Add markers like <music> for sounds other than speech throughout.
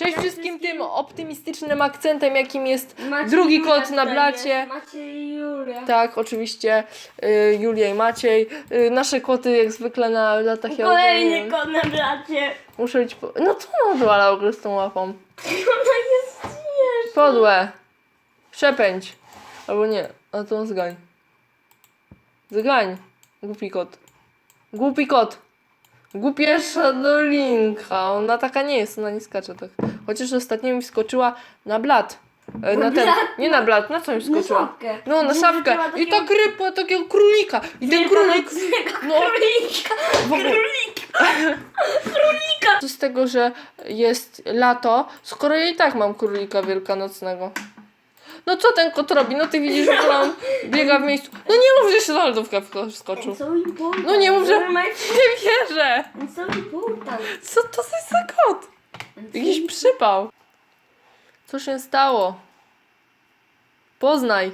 Cześć wszystkim tym optymistycznym akcentem, jakim jest Macie drugi kot na blacie. jest, Macie Julia. Tak, oczywiście y, Julia i Maciej. Y, nasze koty jak zwykle na latach Kolejny kot na blacie. Muszę być. Po... No co on odwala w ogóle z tą łapą? <laughs> Ona jest śmieszna. Podłe. Przepędź. Albo nie, a to zgań. Zgań. Głupi kot. Głupi kot. Głupiesza dolinka. Ona taka nie jest, ona nie skacze tak. Chociaż ostatnio mi wskoczyła na blat. E, Na ten, nie na blat, na co mi Na szafkę. No, na szafkę. I tak rypła takiego królika. I ten królik... No, Królika. w ogóle... Królika. <laughs> Co z tego, że jest lato, skoro ja i tak mam królika wielkanocnego. No co ten kot robi? No ty widzisz, że on biega w miejscu. No nie mów, że się na lodówkę wskoczył. No nie mów, że- Nie wierzę! Co to jest za kot? Jakiś przypał. Co się stało? Poznaj.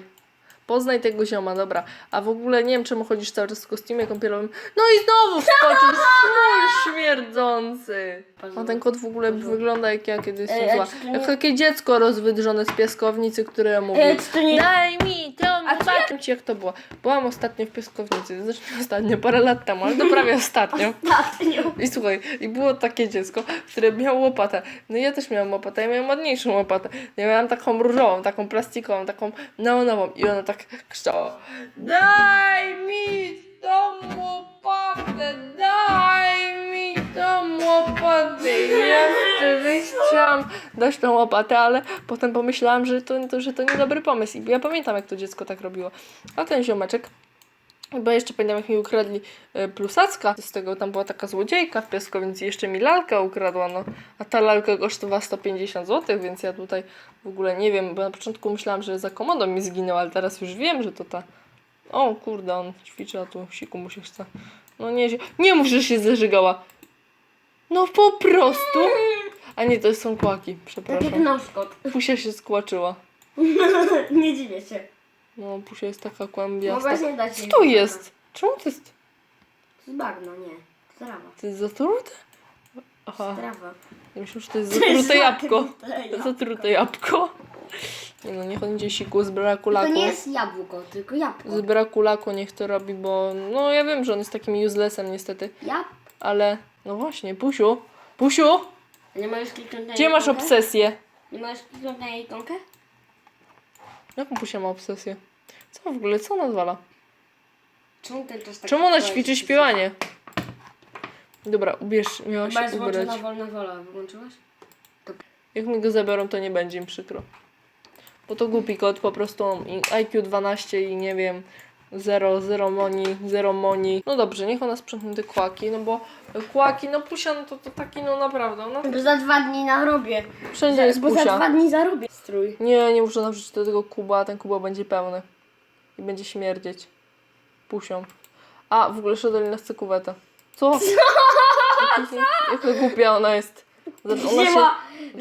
Poznaj tego zioma, dobra. A w ogóle nie wiem, czemu chodzisz cały czas w kostiumie kąpielowym. No i znowu wskoczył. <laughs> Smój śmierdzący. A ten kot w ogóle wygląda jak ja kiedyś Ej, a zła. czy to nie- Jak takie dziecko rozwydrzone z piaskownicy, które mówi Ej, czy to nie- Daj mi tą A Powiem ci jak to było. Byłam ostatnio w piaskownicy. Zresztą <laughs> ostatnio, parę lat temu, ale to prawie <laughs> ostatnio. Ostatnio. I słuchaj, i było takie dziecko, które miało łopatę. No i ja też miałam łopatę, ja miałam ładniejszą łopatę. Ja miałam taką różową, taką plastikową, taką neonową. I ona tak krzyczała. Daj mi tą łopatę, daj mi tą łopatę. Ja wtedy chciałam dać tą łopatę, ale potem pomyślałam, że to, to, że to niedobry pomysł. I ja pamiętam, jak to dziecko tak robiło. A ten ziomeczek bo jeszcze pamiętam, jak mi ukradli e, plusacka. Z tego tam była taka złodziejka w piaskownicy. Jeszcze mi lalkę ukradła, no. A ta lalka kosztowała 150 zł, więc ja tutaj w ogóle nie wiem, bo na początku myślałam, że za komodą mi zginął, ale teraz już wiem, że to ta... O kurde, on ćwiczy, a tu siku mu się chce. No nie, nie mów, że się zażygała. No po prostu. A nie, to są kłaki, Tak jak przepraszam. nasz kot. Pusia się skłaczyła. <laughs> Nie dziwię się. No, Pusia jest taka No kłębiasta. właśnie dać Co jej to jest? Czemu to jest... To jest bagno, nie. Trawa. To jest zatrute? Aha, Trawa. ja myślę, że to jest zatrute jabłko. zatrute jabłko. Nie no, niech on idzie siku z braku To laku. nie jest jabłko, tylko jabłko. Z braku laku niech to robi, bo no ja wiem, że on jest takim uselessem niestety, Jab... ale no właśnie, Pusiu, Pusiu, Nie możesz kliknąć na gdzie masz ikonkę? obsesję? Nie możesz kliknąć na jej ikonkę? Jaką Pusia ma obsesję? Co w ogóle, co ona odwala? Czemu ten czas tak Czemu ona szybko ćwiczy jest? śpiewanie? Dobra, ubierz, miała Chyba się jest ubrać. włączona wolna wola. Wyłączyłaś? Jak mi go zabiorą, to nie będzie mi przykro. Bo to głupi kot, po prostu IQ 12 i nie wiem, 0, 0 moni, 0 moni. No dobrze, niech ona sprzątnie te kłaki, no bo kłaki, no pusia, no to, to taki, no naprawdę, no Bo za dwa dni narobię. wszędzie jest Bo za dwa dni zarobię strój. Nie, nie muszę nawrzucić do tego kuba, ten kuba będzie pełny. I będzie śmierdzieć. Pusią. A, w ogóle Shadolina chce kuwetę. Co? <laughs> Co? <laughs> Jaka głupia ona jest. Ona się, Wzięła,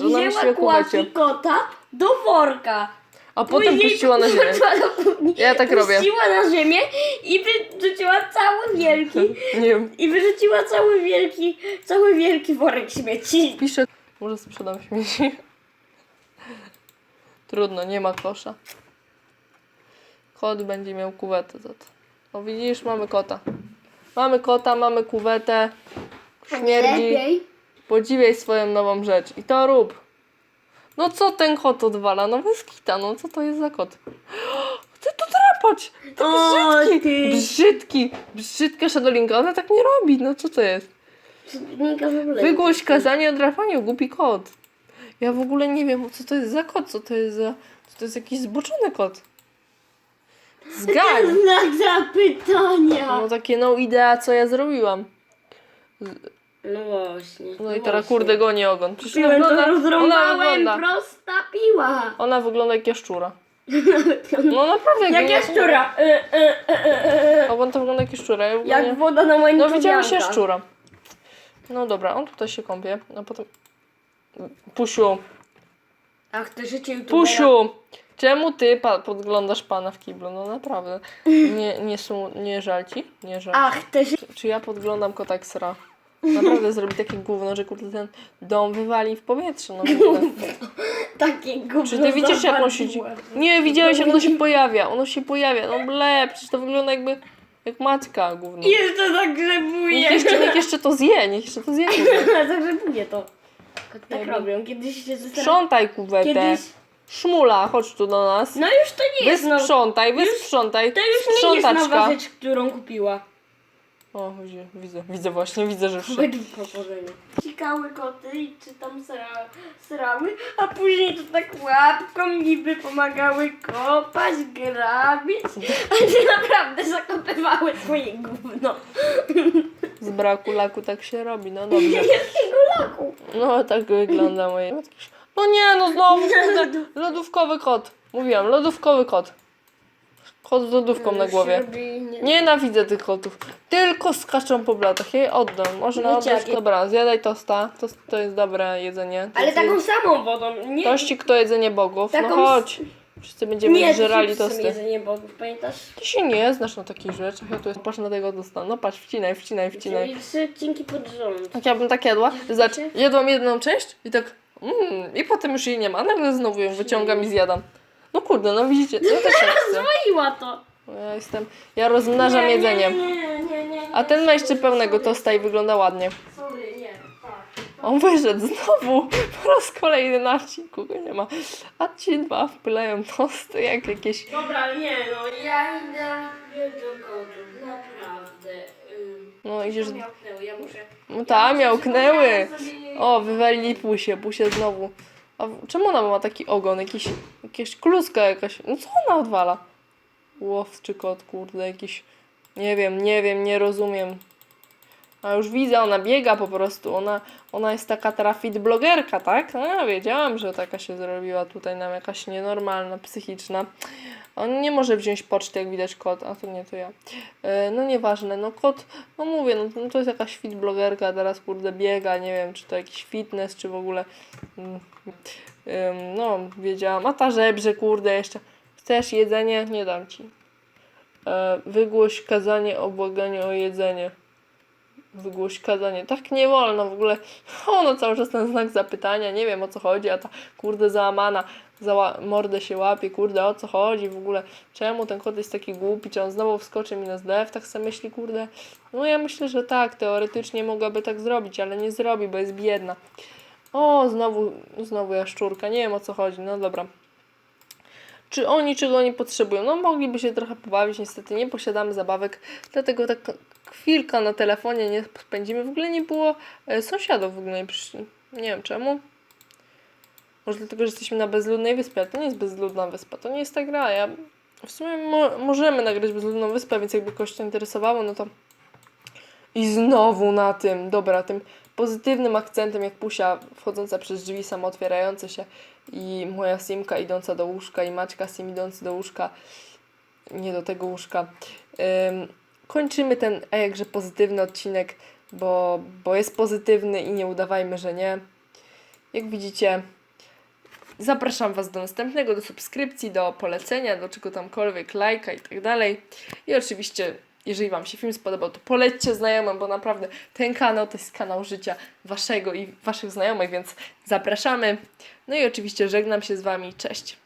ona myśli wzięła o kuwecie. kłaki kota do worka. A potem Później puściła na ziemię. do Ja tak robię. Puściła na ziemię i wyrzuciła cały wielki. <laughs> Nie wiem. I wyrzuciła cały wielki, cały wielki worek śmieci. Piszę, może sprzedam śmieci. Trudno, nie ma kosza. Kot będzie miał kuwetę za to. O widzisz, mamy kota. Mamy kota, mamy kuwetę. Śmierdzi. Podziwiaj swoją nową rzecz. I to rób. No co ten kot odwala? No bez kita, no co to jest za kot? <gasps> Chce to drapać! To O, brzydki! ty. Brzydki! Brzydka szadolinka, ona tak nie robi, no co to jest? Nika w ogóle. Wygłoś kazanie o drapaniu, głupi kot. Ja w ogóle nie wiem, co to jest za kot, co to jest za... Co to jest jakiś zboczony kot. Zgań! Znak zapytania. No takie no idea, co ja zrobiłam. No właśnie. No i teraz kurde goni ogon. Przecież ona Piłem to wygląda, ona rozrąbałem, wygląda, prosta piła. ona wygląda jak jaszczura. <laughs> No naprawdę Jak jaszczura. Y, y, y, y, y. Ogon to wygląda jak jaszczura. Ja w ogóle Jak woda na moim No widziałeś jaszczura. No dobra, on tutaj się kąpie, a potem... Pusiu, Ach, to życie youtubera. Pusiu! Czemu ty pa- podglądasz pana w kiblu? No naprawdę. Nie, nie, są, nie żal ci? Nie żal. Ach, te życie... Czy ja podglądam kota jak sra? Naprawdę zrobi takie gówno, że kurde ten dom wywali w powietrze. No. <laughs> Takie gówno Czy ty widzisz jak on się... Nie, widziałeś jak ono się pojawia. Ono się pojawia. No ble, przecież to wygląda jakby... Jak matka gówno. I jeszcze Niech zagrzebuje. jeszcze, niech jeszcze to zje, niech jeszcze to zje. <laughs> Zagrzebuje to. Tak robią. Kiedyś się zastanawiam. Sprzątaj kuwetę. Kiedyś... Szmula, chodź tu do nas. No już to nie jest nowa... Wysprzątaj, wysprzątaj. To już nie jest nowa rzecz, którą kupiła. O, widzę, widzę, widzę właśnie, widzę, że się... Według położenia. Cikały koty i czy tam sra, srały, a później to tak łapką niby pomagały kopać, grabić, a nie naprawdę zakopywały swoje gówno. Z braku laku tak się robi, no <laughs> dobrze. Jakiego laku? No tak wygląda moje. No nie, no znowu <laughs> kurde, lodówkowy kot. Mówiłam, lodówkowy kot. Kot z lodówką na głowie. Nienawidzę tych kotów. Tylko skaczą po blatach. Ja je oddam. Można Wiecie, oddać. jakie- Dobra, zjadaj tosta. To, to jest dobre jedzenie. To Ale jest taką samą wodą, nie... Tościk to jedzenie bogów. No Taką chodź. Wszyscy będziemy nie, żerali to tosty. jedzenie bogów, pamiętasz? Ty się nie znasz na takich rzeczach. Ja tu jest, patrz na tego tosta. No patrz, wcinaj, wcinaj, wcinaj. Czyli trzy odcinki pod rząd. Jak ja bym tak jadła, Wiecie? jadłam jedną część i tak mm, i potem już jej nie ma, nagle znowu ją wyciągam i zjadam. No kurde, no widzicie, no też tak chcę. Zwaiła to. Ja jestem, ja rozmnażam Nie, jedzenie. Nie, nie, nie, nie, A ten ma jeszcze pełnego tosta i wygląda ładnie. Sorry, nie, tak. On wyszedł znowu, po raz kolejny na odcinku go nie ma. A ci dwa wpylają tosty jak jakieś... Dobra, nie no, ja idę do kotów, naprawdę. No idziesz... miałknęły, ja muszę... No tam miałknęły. Ja O, wywalili pusie, pusie znowu. A czemu ona ma taki ogon? Jakiś, jakaś kluska jakaś. No co ona odwala? Łowczy kot, kurde, jakiś... Nie wiem, nie wiem, nie rozumiem. A już widzę, ona biega po prostu. Ona, ona jest taka trafit blogerka, tak? No ja wiedziałam, że taka się zrobiła tutaj nam jakaś nienormalna, psychiczna. On nie może wziąć poczty, jak widać kot, a to nie, to ja. E, no nieważne, no kot, no mówię, no, no to jest jakaś fit blogerka, teraz kurde biega, nie wiem, czy to jakiś fitness, czy w ogóle, mm, no wiedziałam, a ta żebrze, kurde, jeszcze, chcesz jedzenie? Nie dam ci. E, wygłoś kazanie o błaganiu o jedzenie. Wygłoś kazanie. Tak nie wolno w ogóle. <laughs> Ono cały czas ten znak zapytania, nie wiem o co chodzi, a ta kurde załamana, zała mordę się łapie, kurde o co chodzi w ogóle, czemu ten kot jest taki głupi, czy on znowu wskoczy mi na zlew, tak sobie myśli, kurde. No ja myślę, że tak, teoretycznie mogłaby tak zrobić, ale nie zrobi, bo jest biedna. O, znowu, znowu jaszczurka, nie wiem o co chodzi, no dobra. Czy oni czego nie potrzebują? No mogliby się trochę pobawić, niestety nie posiadamy zabawek, dlatego tak chwilka na telefonie nie spędzimy. W ogóle nie było e, sąsiadów, w ogóle nie przyszli. Nie wiem czemu. Może dlatego, że jesteśmy na bezludnej wyspie, ale to nie jest bezludna wyspa, to nie jest ta gra. Ja w sumie mo- możemy nagrać bezludną wyspę, więc jakby kogoś to interesowało, no to i znowu na tym, dobra, tym pozytywnym akcentem, jak Pusia wchodząca przez drzwi samo otwierające się i moja Simka idąca do łóżka i Maćka Sim idący do łóżka, nie do tego łóżka. Ym, kończymy ten a jakże pozytywny odcinek, bo, bo jest pozytywny i nie udawajmy, że nie. Jak widzicie, zapraszam Was do następnego, do subskrypcji, do polecenia, do czego tamkolwiek, lajka i tak dalej. I oczywiście, jeżeli Wam się film spodobał, to polećcie znajomym, bo naprawdę ten kanał to jest kanał życia Waszego i Waszych znajomych, więc zapraszamy. No i oczywiście żegnam się z Wami. Cześć!